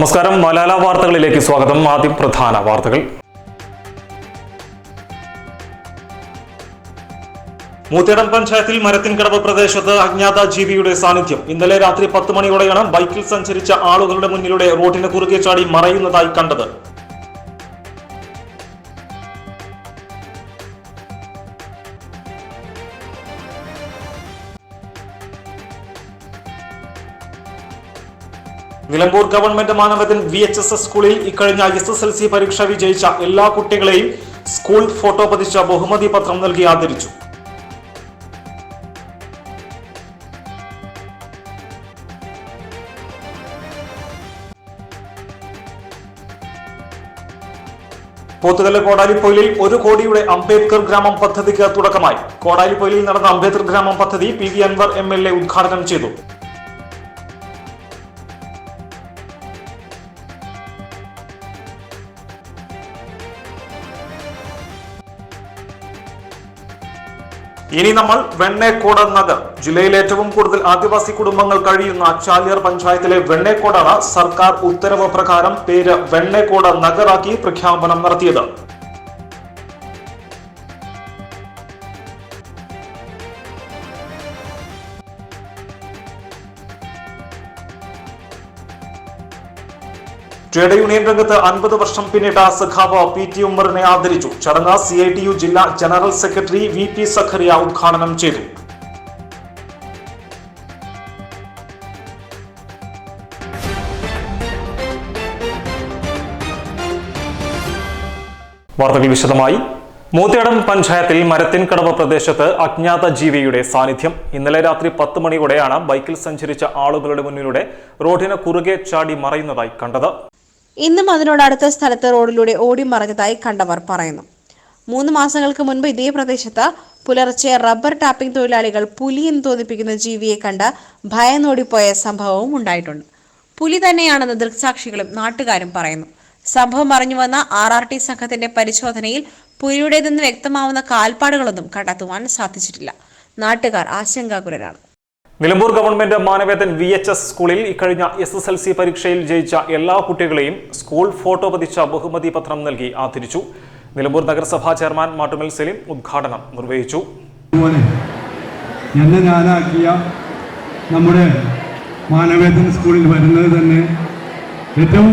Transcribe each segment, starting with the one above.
നമസ്കാരം. മലാല വാർത്തകളിലേക്ക് സ്വാഗതം. ആദ്യം പ്രധാന വാർത്തകൾ. മൂത്തേടം പഞ്ചായത്തിൽ മരത്തിൻകടവ് പ്രദേശത്ത് അജ്ഞാത ജീവിയുടെ സാന്നിധ്യം. ഇന്നലെ രാത്രി പത്ത് മണിയോടെയാണ് ബൈക്കിൽ സഞ്ചരിച്ച ആളുകളുടെ മുന്നിലൂടെ റോഡിന് കുറുകെ ചാടി മറയുന്നതായി കണ്ടത്. നിലമ്പൂർ ഗവൺമെന്റ് മാനവത്തിൽ വി എച്ച് എസ് എസ് സ്കൂളിൽ ഇക്കഴിഞ്ഞ എസ് എസ് എൽ സി പരീക്ഷ വിജയിച്ച എല്ലാ കുട്ടികളെയും സ്കൂൾ ഫോട്ടോ പതിച്ച ബഹുമതി പത്രം നൽകി ആദരിച്ചു. പോത്തുകല്ല് കോടാലിപ്പൊയിലിൽ ഒരു കോടിയുടെ അംബേദ്കർ ഗ്രാമം പദ്ധതിക്ക് തുടക്കമായി. കോടാലിപ്പൊയിലിൽ നടന്ന അംബേദ്കർ ഗ്രാമം പദ്ധതി P V Anvar M L A ഉദ്ഘാടനം ചെയ്തു. ഇനി നമ്മൾ വെണ്ണേക്കോട് നഗർ ജില്ലയിൽ ഏറ്റവും കൂടുതൽ ആദിവാസി കുടുംബങ്ങൾ കഴിയുന്ന ചാലിയാർ പഞ്ചായത്തിലെ വെണ്ണേക്കോടാണ് സർക്കാർ ഉത്തരവ് പ്രകാരം പേര് വെണ്ണേക്കോട് നഗറാക്കി പ്രഖ്യാപനം നടത്തിയത്. ട്രേഡ് യൂണിയൻ രംഗത്ത് അൻപത് വർഷം പിന്നിട്ട സഖാവ് പി ടി ഉമ്മറിനെ ആദരിച്ചു. ചടങ്ങ് സി ഐ ടി യു ജില്ലാ general secretary V P Zachariah ഉദ്ഘാടനം ചെയ്തു. വാർത്തകൾ വിശദമായി. മൂത്തേടം പഞ്ചായത്തിൽ മരത്തിൻകടവ് പ്രദേശത്ത് അജ്ഞാത ജീവിയുടെ സാന്നിധ്യം. ഇന്നലെ രാത്രി പത്ത് മണിയോടെയാണ് ബൈക്കിൽ സഞ്ചരിച്ച ആളുകളുടെ മുന്നിലൂടെ റോഡിന് കുറുകെ ചാടി മറയുന്നതായി കണ്ടത്. ഇന്നും അതിനോടടുത്ത സ്ഥലത്ത് റോഡിലൂടെ ഓടി മറഞ്ഞതായി കണ്ടവർ പറയുന്നു. മൂന്ന് മാസങ്ങൾക്ക് മുൻപ് ഇതേ പ്രദേശത്ത് പുലർച്ചെ റബ്ബർ ടാപ്പിംഗ് തൊഴിലാളികൾ പുലി എന്ന് തോന്നിപ്പിക്കുന്ന ജീവിയെ കണ്ട് ഭയന്നോടിപ്പോയ സംഭവവും ഉണ്ടായിട്ടുണ്ട്. പുലി തന്നെയാണെന്ന് ദൃക്സാക്ഷികളും നാട്ടുകാരും പറയുന്നു. സംഭവം അറിഞ്ഞു വന്ന ആർ ആർ ടി സംഘത്തിന്റെ പരിശോധനയിൽ പുലിയുടേതെന്ന് വ്യക്തമാവുന്ന കാൽപ്പാടുകളൊന്നും കണ്ടെത്തുവാൻ സാധിച്ചിട്ടില്ല. നാട്ടുകാർ ആശങ്കാകുലരാണ്. Nilambur government Manavedan V H S സ്കൂളിൽ ഇക്കഴിഞ്ഞ എസ് എസ് എൽ സി പരീക്ഷയിൽ ജയിച്ച എല്ലാ കുട്ടികളെയും സ്കൂൾ ഫോട്ടോ പതിച്ച ബഹുമതി പത്രം നൽകി ആദരിച്ചു. നിലമ്പൂർ നഗരസഭാ ചെയർമാൻ മാട്ടുമൽ സലീം ഉദ്ഘാടനം നിർവഹിച്ചു. നമ്മുടെ മാനവേദൻ സ്കൂളിൽ വരുന്നത് തന്നെ ഏറ്റവും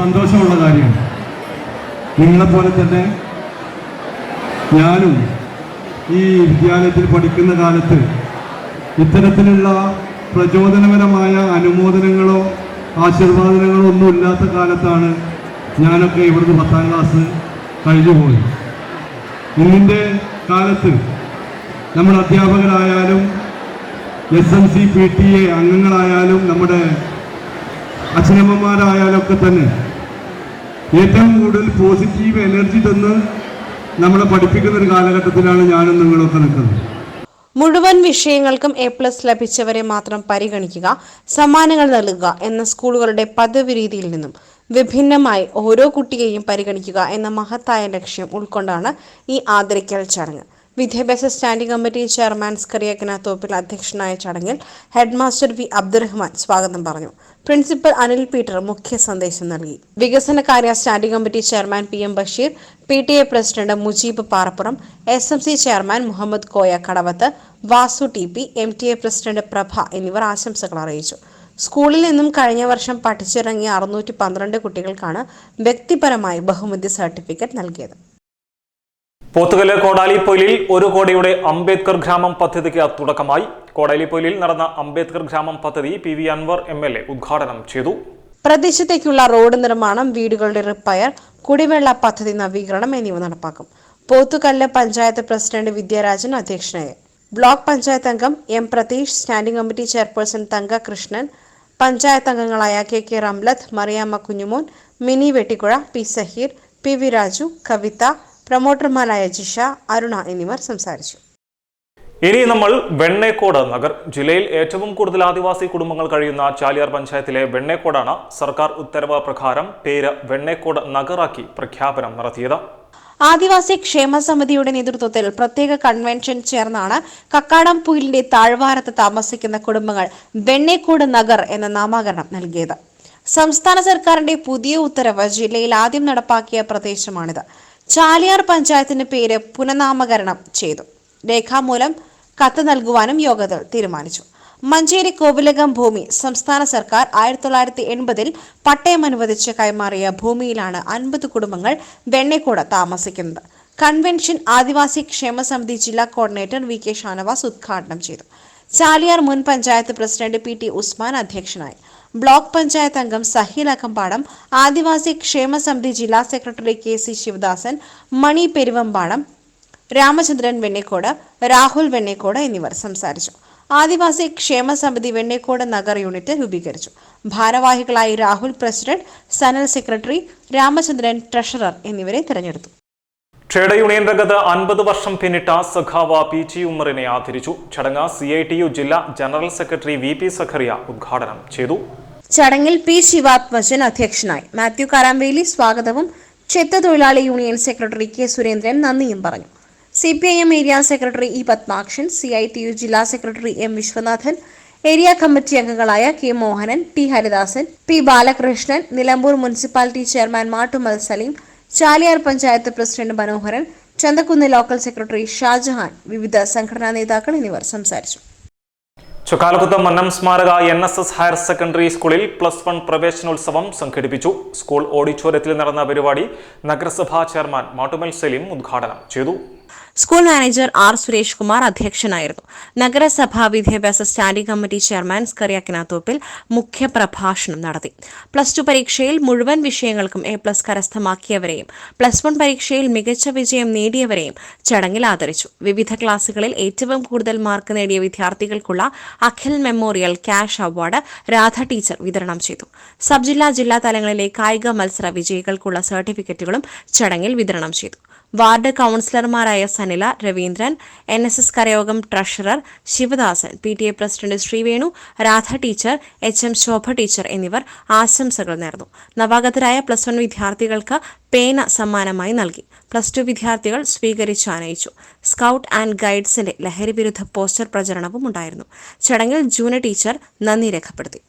സന്തോഷമുള്ള കാര്യമാണ്. നിങ്ങളെപ്പോലെ തന്നെ ഞാനും ഈ വിദ്യാലയത്തിൽ പഠിക്കുന്ന കാലത്ത് ഇത്തരത്തിലുള്ള പ്രചോദനപരമായ അനുമോദനങ്ങളോ ആശീർവാദനങ്ങളോ ഒന്നും ഇല്ലാത്ത കാലത്താണ് ഞാനൊക്കെ ഇവിടുന്ന് പത്താം ക്ലാസ് കഴിഞ്ഞു പോയി ഇന്നിന്റെ കാലത്ത് നമ്മുടെ അധ്യാപകരായാലും S M C P T A അംഗങ്ങളായാലും നമ്മുടെ അച്ഛനമ്മമാരായാലും ഒക്കെ തന്നെ ഏറ്റവും കൂടുതൽ പോസിറ്റീവ് എനർജി തന്ന് നമ്മളെ പഠിപ്പിക്കുന്ന ഒരു കാലഘട്ടത്തിലാണ് ഞാനും നിങ്ങളൊക്കെ നിൽക്കുന്നത്. മുഴുവൻ വിഷയങ്ങൾക്കും എ പ്ലസ് ലഭിച്ചവരെ മാത്രം പരിഗണിക്കുക സമ്മാനങ്ങൾ നൽകുക എന്ന സ്കൂളുകളുടെ പദവി രീതിയിൽ നിന്നും വിഭിന്നമായി ഓരോ കുട്ടിയെയും പരിഗണിക്കുക എന്ന മഹത്തായ ലക്ഷ്യം ഉൾക്കൊണ്ടാണ് ഈ ആദരിക്കൽ ചടങ്ങ്. വിദ്യാഭ്യാസ സ്റ്റാൻഡിംഗ് കമ്മിറ്റി ചെയർമാൻ സ്കറിയക്കന തോപ്പിൽ അധ്യക്ഷനായ ചടങ്ങിൽ ഹെഡ്മാസ്റ്റർ വി അബ്ദുറഹ്മാൻ സ്വാഗതം പറഞ്ഞു. പ്രിൻസിപ്പൽ അനിൽ പീറ്റർ മുഖ്യ സന്ദേശം നൽകി. വികസനകാര്യ standing committee chairman P M Basheer P T A president Mujeeb Parappuram S M C chairman Muhammad Koya Kadavath Vasu T P M T A president Prabha എന്നിവർ ആശംസകൾ അറിയിച്ചു. സ്കൂളിൽ നിന്നും കഴിഞ്ഞ വർഷം പഠിച്ചിറങ്ങിയ അറുന്നൂറ്റി പന്ത്രണ്ട് കുട്ടികൾക്കാണ് വ്യക്തിപരമായി ബഹുമതി സർട്ടിഫിക്കറ്റ് നൽകിയത്. പോത്തുകല്ല് കോടാലിപ്പൊയിലിൽ ഒരു കോടിയുടെ അംബേദ്കർ ഗ്രാമം പദ്ധതിക്ക് തുടക്കമായി. കോടാലിപ്പൊയിലിൽ നടന്ന അംബേദ്കർ ഗ്രാമം പദ്ധതി P V Anvar M L A ഉദ്ഘാടനം ചെയ്തു. പ്രദേശത്തേക്കുള്ള റോഡ് നിർമ്മാണം വീടുകളുടെ റിപ്പയർ കുടിവെള്ള പദ്ധതി നവീകരണം എന്നിവ നടപ്പാക്കും. പോത്തുകല്ല് പഞ്ചായത്ത് പ്രസിഡന്റ് വിദ്യാരാജൻ അധ്യക്ഷനായി. ബ്ലോക്ക് പഞ്ചായത്ത് അംഗം M Pratheesh standing committee chairperson Thanka Krishnan panchayat അംഗങ്ങളായ K K Ramlath Mariyamma Kunjumon Mini Vettikkuzha P Saheer P V Raju Kavitha പ്രൊമോട്ടർമാരായ Jisha Aruna എന്നിവർ സംസാരിച്ചു. ഇനി നമ്മൾ വെണ്ണേക്കോട് നഗർ ജില്ലയിൽ ഏറ്റവും കൂടുതൽ ആദിവാസി കുടുംബങ്ങൾ കഴിയുന്ന ചാലിയാർ പഞ്ചായത്തിലെ വെണ്ണേക്കോടാണ് സർക്കാർ ഉത്തരവ് പ്രകാരം പേര് വെണ്ണേക്കോട് നഗറാക്കി പ്രഖ്യാപനം നടത്തിയത്. ആദിവാസി ക്ഷേമ സമിതിയുടെ നേതൃത്വത്തിൽ പ്രത്യേക കൺവെൻഷൻ ചേർന്നാണ് കക്കാടം പുയിലിന്റെ താഴ്വാരത്ത് താമസിക്കുന്ന കുടുംബങ്ങൾ വെണ്ണേക്കോട് നഗർ എന്ന നാമകരണം നൽകിയത്. സംസ്ഥാന സർക്കാരിന്റെ പുതിയ ഉത്തരവ് ജില്ലയിൽ ആദ്യം നടപ്പാക്കിയ പ്രദേശമാണിത്. ചാലിയാർ പഞ്ചായത്തിന്റെ പേര് പുനഃനാമകരണം ചെയ്തു. രേഖാമൂലം കത്ത് നൽകുവാനും യോഗത്തിൽ തീരുമാനിച്ചു. മഞ്ചേരി കോവിലകം ഭൂമി സംസ്ഥാന സർക്കാർ ആയിരത്തി തൊള്ളായിരത്തി എൺപതിൽ പട്ടയം അനുവദിച്ച് കൈമാറിയ ഭൂമിയിലാണ് അൻപത് കുടുംബങ്ങൾ വെണ്ണയ്ക്കൂടെ താമസിക്കുന്നത്. കൺവെൻഷൻ ആദിവാസി ക്ഷേമ സമിതി ജില്ലാ കോർഡിനേറ്റർ വി കെ ഷാനവാസ് ഉദ്ഘാടനം ചെയ്തു. ചാലിയാർ മുൻ panchayat president P T Usman അധ്യക്ഷനായി. ബ്ലോക്ക് പഞ്ചായത്ത് അംഗം സഹീൽ അക്കമ്പാടം ആദിവാസി ക്ഷേമ സമിതി ജില്ലാ secretary K C Sivadasan Mani Peruvambadam Ramachandran Vennikode Rahul Vennikode എന്നിവർ സംസാരിച്ചു. ആദിവാസി ക്ഷേമ സമിതി വെണ്ണേക്കോട് നഗർ യൂണിറ്റ് രൂപീകരിച്ചു. ഭാരവാഹികളായി Rahul president Sanal secretary Ramachandran treasurer എന്നിവരെ തെരഞ്ഞെടുത്തു. ട്രേഡ് യൂണിയൻ രംഗത്ത് അൻപത് വർഷം പിന്നിട്ട സഖാവ പി ടി ഉമ്മറിനെ ആദരിച്ചു. ചടങ്ങ് സി ഐ ടി യു ജില്ലാ general secretary V P Zachariah ഉദ്ഘാടനം ചെയ്തു. ചടങ്ങിൽ പി ശിവാത്മജൻ അധ്യക്ഷനായി. മാത്യു കാരാമ്പേലി സ്വാഗതവും ചെത്ത തൊഴിലാളി യൂണിയൻ സെക്രട്ടറി കെ സുരേന്ദ്രൻ നന്ദിയും പറഞ്ഞു. C P I M area secretary E Padmakshan C I T U ജില്ലാ secretary M Viswanathan area committee അംഗങ്ങളായ K Mohanan T Haridasan P Balakrishnan Nilambur municipality chairman Mattummal Saleem Chaliyar panchayat president Manoharan Chanthakkunnu local secretary Shajahan വിവിധ സംഘടനാ നേതാക്കൾ എന്നിവർ സംസാരിച്ചു. ചൊക്കാലക്കുത്ത് മന്നം സ്മാരക N S S higher secondary സ്കൂളിൽ plus one പ്രവേശനോത്സവം സംഘടിപ്പിച്ചു. സ്കൂൾ ഓഡിറ്റോറിയത്തിൽ നടന്ന പരിപാടി നഗരസഭാ ചെയർമാൻ മാട്ടുമൽ സലീം ഉദ്ഘാടനം ചെയ്തു. School manager R Suresh Kumar അധ്യക്ഷനായിരുന്നു. നഗരസഭാ വിദ്യാഭ്യാസ സ്റ്റാൻഡിംഗ് കമ്മിറ്റി ചെയർമാൻ സ്കറിയാക്കിനാത്തോപ്പിൽ മുഖ്യപ്രഭാഷണം നടത്തി. പ്ലസ് ടു പരീക്ഷയിൽ മുഴുവൻ വിഷയങ്ങൾക്കും എ പ്ലസ് കരസ്ഥമാക്കിയവരെയും പ്ലസ് വൺ പരീക്ഷയിൽ മികച്ച വിജയം നേടിയവരെയും ചടങ്ങിൽ ആദരിച്ചു. വിവിധ ക്ലാസുകളിൽ ഏറ്റവും കൂടുതൽ മാർക്ക് നേടിയ വിദ്യാർത്ഥികൾക്കുള്ള Akhil memorial cash award Radha teacher വിതരണം ചെയ്തു. സബ് ജില്ലാ ജില്ലാ തലങ്ങളിലെ കായിക മത്സര വിജയികൾക്കുള്ള സർട്ടിഫിക്കറ്റുകളും ചടങ്ങിൽ വിതരണം ചെയ്തു. വാർഡ് കൗൺസിലർമാരായ Sanila Raveendran N S S കരയോഗം treasurer Sivadasan P T A president Sreevenu Radha teacher H M Shobha teacher എന്നിവർ ആശംസകൾ നേർന്നു. നവാഗതരായ പ്ലസ് വൺ വിദ്യാർത്ഥികൾക്ക് പേന സമ്മാനമായി നൽകി. പ്ലസ് ടു വിദ്യാർത്ഥികൾ സ്വീകരിച്ചു ആനയിച്ചു. സ്കൗട്ട് ആൻഡ് ഗൈഡ്സിന്റെ ലഹരിവിരുദ്ധ പോസ്റ്റർ പ്രചരണവും ഉണ്ടായിരുന്നു. ചടങ്ങിൽ ജൂന ടീച്ചർ നന്ദി രേഖപ്പെടുത്തി.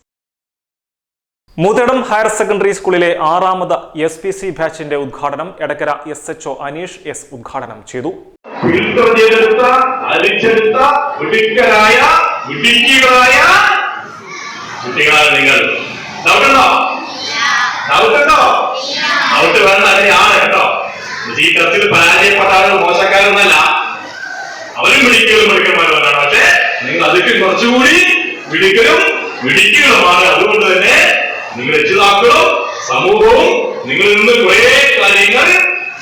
മൂത്തേടം ഹയർ സെക്കൻഡറി സ്കൂളിലെ ആറാമത് എസ് പി സി ബാച്ചിന്റെ ഉദ്ഘാടനം Edakkara S H O Aneesh S ഉദ്ഘാടനം ചെയ്തു. ഫിൽട്ടർ നിങ്ങൾ. അവരും നിങ്ങൾ അതിൽ കുറച്ചുകൂടി മിടുക്കലും മിടുക്കികളുമാണ്. അതുകൊണ്ട് തന്നെ നിങ്ങൾ രക്ഷിതാക്കളും സമൂഹവും നിങ്ങളിൽ നിന്ന് കുറെ കാര്യങ്ങൾ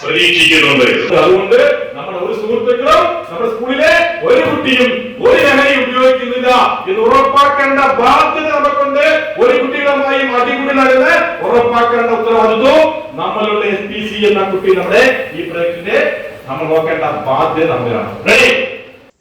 പ്രതീക്ഷിക്കുന്നുണ്ട്. അതുകൊണ്ട് നമ്മുടെ ഒരു സുഹൃത്തുക്കളും നമ്മുടെ സ്കൂളിലെ ഒരു കുട്ടിയും ഒരു ലഹരി ഉപയോഗിക്കുന്നില്ല എന്ന് ഉറപ്പാക്കേണ്ട ബാധ്യത നമുക്കുണ്ട്. ഒരു കുട്ടികളുമായും അടികൂടി നടന്ന് ഉറപ്പാക്കേണ്ട ഉത്തരവാദിത്വം നമ്മളുടെ എസ് പി സി എന്ന കുട്ടി നമ്മുടെ ഈ പ്രൊജക്ടിന്റെ നമ്മൾ നോക്കേണ്ട ബാധ്യത റെഡി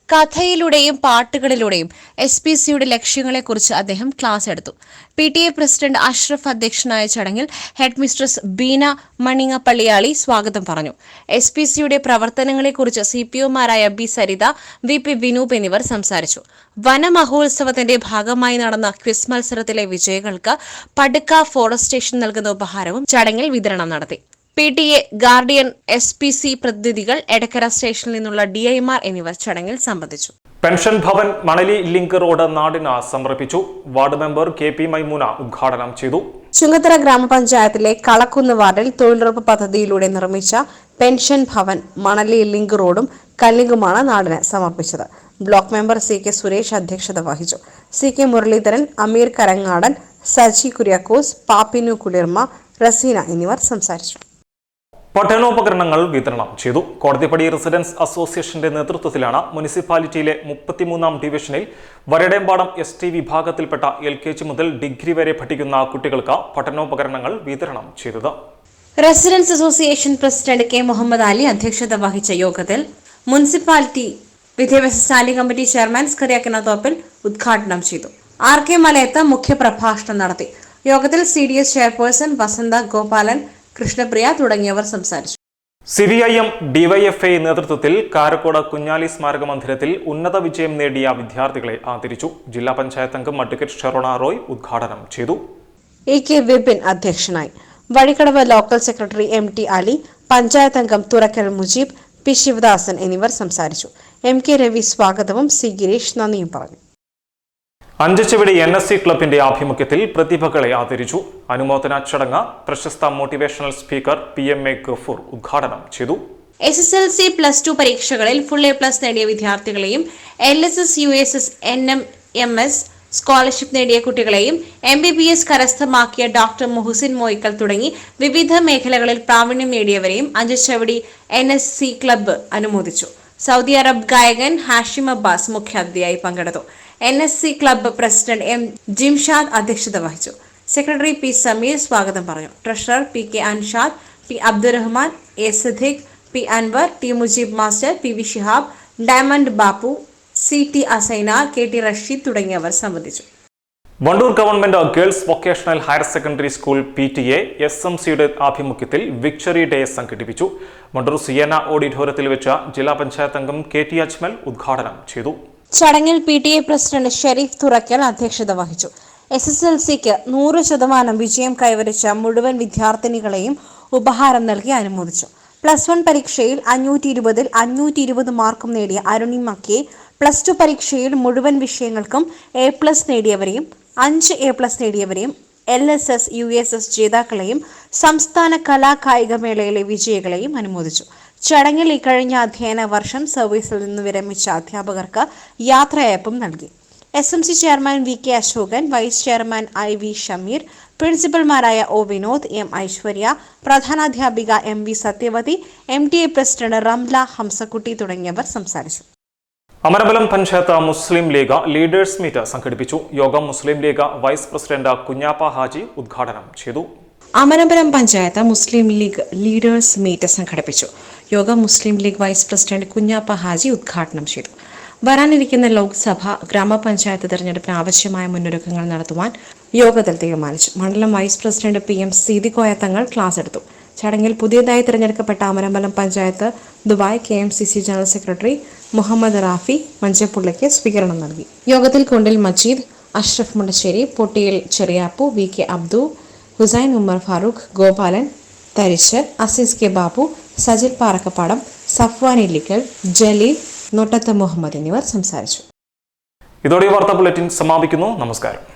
കഥയിലൂടെയും പാട്ടുകളിലൂടെയും എസ് പി സിയുടെ ലക്ഷ്യങ്ങളെക്കുറിച്ച് അദ്ദേഹം ക്ലാസ് എടുത്തു. P T A president Ashraf അധ്യക്ഷനായ ചടങ്ങിൽ ഹെഡ് മിസ്ട്രസ് ബീന മണിങ്ങപ്പള്ളിയാളി സ്വാഗതം പറഞ്ഞു. എസ് പി സിയുടെ പ്രവർത്തനങ്ങളെക്കുറിച്ച് C P ഒമാരായ B Saritha V P Vinoop എന്നിവർ സംസാരിച്ചു. വനമഹോത്സവത്തിന്റെ ഭാഗമായി നടന്ന ക്വിസ് മത്സരത്തിലെ വിജയികൾക്ക് പടുക്ക ഫോറസ്റ്റ് സ്റ്റേഷൻ നൽകുന്ന ഉപഹാരവും ചടങ്ങിൽ വിതരണം നടത്തി. P T A guardian S P C പ്രതിനിധികൾ എടക്കര സ്റ്റേഷനിൽ നിന്നുള്ള ഡി ഐമാർ എന്നിവർ ചടങ്ങിൽ സംബന്ധിച്ചു. Pension Bhavan Manali link road നാടിന് സമർപ്പിച്ചു. Ward member K P Maimoona ഉദ്ഘാടനം ചെയ്തു. ചുങ്കത്തറ ഗ്രാമപഞ്ചായത്തിലെ കളക്കുന്ന് വാർഡിൽ തൊഴിലുറപ്പ് പദ്ധതിയിലൂടെ നിർമ്മിച്ച പെൻഷൻ ഭവൻ മണലി ലിങ്ക് റോഡും കല്ലിങ്കുമാണ് നാടിന് സമർപ്പിച്ചത്. Block member C K Suresh അധ്യക്ഷത വഹിച്ചു. സി കെ മുരളീധരൻ അമീർ കരങ്ങാടൻ സജി കുര്യാക്കോസ് പാപ്പിനു കുളിർമ റസീന എന്നിവർ സംസാരിച്ചു. പഠനോപകരണങ്ങൾ വിതരണം ചെയ്തു. കോടതിപ്പടി റെസിഡൻസ് അസോസിയേഷന്റെ നേതൃത്വത്തിലാണ് മുനിസിപ്പാലിറ്റിയിലെ മുപ്പത്തിമൂന്നാം ഡിവിഷനിൽ വരടേമ്പാടം എസ് ടി വിഭാഗത്തിൽപ്പെട്ട എൽ കെ ജി മുതൽ ഡിഗ്രി വരെ പഠിക്കുന്ന കുട്ടികൾക്ക് പഠനോപകരണങ്ങൾ വിതരണം ചെയ്തത്. Residence association president K Muhammed Ali അധ്യക്ഷത വഹിച്ച യോഗത്തിൽ മുനിസിപ്പാലിറ്റി വിദ്യാഭ്യാസ standing committee chairman Scariakina Thoppil ഉദ്ഘാടനം ചെയ്തു. ആർ കെ മലയത്ത് മുഖ്യപ്രഭാഷണം നടത്തി. യോഗത്തിൽ C D S chairperson Vasantha Gopalan Krishnapriya തുടങ്ങിയവർ സംസാരിച്ചു. C DYFA I M DYFI നേതൃത്വത്തിൽ കാരക്കോട് കുഞ്ഞാലി സ്മാരക മന്ദിരത്തിൽ ഉന്നത വിജയം നേടിയ വിദ്യാർത്ഥികളെ ആദരിച്ചു. ജില്ലാ പഞ്ചായത്ത് അംഗം അഡ്വക്കേറ്റ് ഷെറോണ റോയ് ഉദ്ഘാടനം ചെയ്തു. എ കെ വിപിൻ അധ്യക്ഷനായി. Vazhikkadavu local secretary M T Ali panchayat അംഗം തുറക്കൽ മുജീബ് പി ശിവദാസൻ എന്നിവർ സംസാരിച്ചു. എം കെ രവി സ്വാഗതവും സി ഗിരീഷ് നന്ദിയും പറഞ്ഞു. അഞ്ചുചുവടി എൻ എസ് സി ക്ലബിന്റെ ആഭിമുഖ്യത്തിൽ പ്രതിഭകളെ ആദരിച്ചു. അനുമോദന ചടങ്ങ് പ്രശസ്ത motivational speaker P M A Gafoor ഉദ്ഘാടനം ചെയ്തു. S S L C plus two പരീക്ഷകളിൽ ഫുൾ എ പ്ലസ് നേടിയ വിദ്യാർത്ഥികളെയും L S S U S S N M M S scholarship നേടിയ കുട്ടികളെയും എം ബി ബി എസ് കരസ്ഥമാക്കിയ ഡോക്ടർ മുഹുസിൻ മോയിക്കൽ തുടങ്ങി വിവിധ മേഖലകളിൽ പ്രാവീണ്യം നേടിയവരെയും Anchuchavadi N S C club അനുമോദിച്ചു. സൗദി അറബ് ഗായകൻ ഹാഷിം അബ്ബാസ് മുഖ്യാതിഥിയായി പങ്കെടുത്തു. N S C club president M Jimshad അധ്യക്ഷത വഹിച്ചു. സെക്രട്ടറി പി സമീർ സ്വാഗതം പറഞ്ഞു. Treasurer P K Anshad P Abdurahman A Sadiq P Anwar T Mujeeb master P V Shihab diamond Bappu C T Asaina K T Rasheed തുടങ്ങിയവർ സംബന്ധിച്ചു. Wandoor government girls vocational higher secondary school P T A S M സിയുടെ ആഭിമുഖ്യത്തിൽ victory day സംഘടിപ്പിച്ചു. വണ്ടൂർ സിയന ഓഡിറ്റോറിയത്തിൽ വെച്ച ജില്ലാ പഞ്ചായത്ത് അംഗം K T Ajmal ഉദ്ഘാടനം ചെയ്തു. ചടങ്ങിൽ P T A president Shareef Thurakkal അധ്യക്ഷത വഹിച്ചു. എസ് എസ് എൽ സിക്ക് നൂറ് ശതമാനം വിജയം കൈവരിച്ച മുഴുവൻ വിദ്യാർത്ഥിനികളെയും ഉപഹാരം നൽകി അനുമോദിച്ചു. പ്ലസ് വൺ പരീക്ഷയിൽ അഞ്ഞൂറ്റി ഇരുപതിൽ അഞ്ഞൂറ്റി ഇരുപത് മാർക്കും നേടിയ അരുണിമയ്ക്ക് പ്ലസ് ടു പരീക്ഷയിൽ മുഴുവൻ വിഷയങ്ങൾക്കും എ പ്ലസ് നേടിയവരെയും അഞ്ച് A plus നേടിയവരെയും L S S U S S ജേതാക്കളെയും സംസ്ഥാന കലാ കായിക മേളയിലെ വിജയികളെയും അനുമോദിച്ചു. ചടങ്ങിൽ ഇക്കഴിഞ്ഞ അധ്യയന വർഷം സർവീസിൽ നിന്ന് വിരമിച്ച അധ്യാപകർക്ക് യാത്രയയപ്പും നൽകി. S M C chairman V K Ashokan vice chairman I V Shameer പ്രിൻസിപ്പൽമാരായ O Vinod M Aishwarya പ്രധാനാധ്യാപിക M V Sathyavathi M T A president Ramla Hamsakutty തുടങ്ങിയവർ സംസാരിച്ചു. അമരബലം പഞ്ചായത്ത് മുസ്ലിം ലീഗ് ലീഡേഴ്സ് മീറ്റ് സംഘടിപ്പിച്ചു. യോഗം മുസ്ലിം ലീഗ് വൈസ് പ്രസിഡന്റ് കുഞ്ഞാപ്പ ഹാജി ഉദ്ഘാടനം ചെയ്തു. അമരപുരം പഞ്ചായത്ത് മുസ്ലിം ലീഗ് ലീഡേഴ്സ് മീറ്റ് സംഘടിപ്പിച്ചു. യോഗം മുസ്ലിം ലീഗ് വൈസ് പ്രസിഡന്റ് കുഞ്ഞാപ്പ ഹാജി ഉദ്ഘാടനം ചെയ്തു. വരാനിരിക്കുന്ന ലോക്സഭ ഗ്രാമപഞ്ചായത്ത് തെരഞ്ഞെടുപ്പിന് ആവശ്യമായ മുന്നൊരുക്കങ്ങൾ നടത്തുവാൻ യോഗത്തിൽ തീരുമാനിച്ചു. മണ്ഡലം vice president P M Seethikoya Thangal class എടുത്തു. ചടങ്ങിൽ പുതിയതായി തിരഞ്ഞെടുക്കപ്പെട്ട Amarambalam panchayat Dubai K M C C general secretary Muhammed Rafi മഞ്ചപ്പുള്ളയ്ക്ക് സ്വീകരണം നൽകി. യോഗത്തിൽ Kondil Majeed Ashraf Mundassery Pottiyil Cheriyappu V K Abdu Hussain Umar Farooq Gopalan Tharish Azeez K Babu Sajil Parakkapadam Safwan Illikkal Jaleel Nottath Muhammed എന്നിവർ സംസാരിച്ചു. ഇതോടെ വാർത്താ bulletin സമാപിക്കുന്നു. നമസ്കാരം.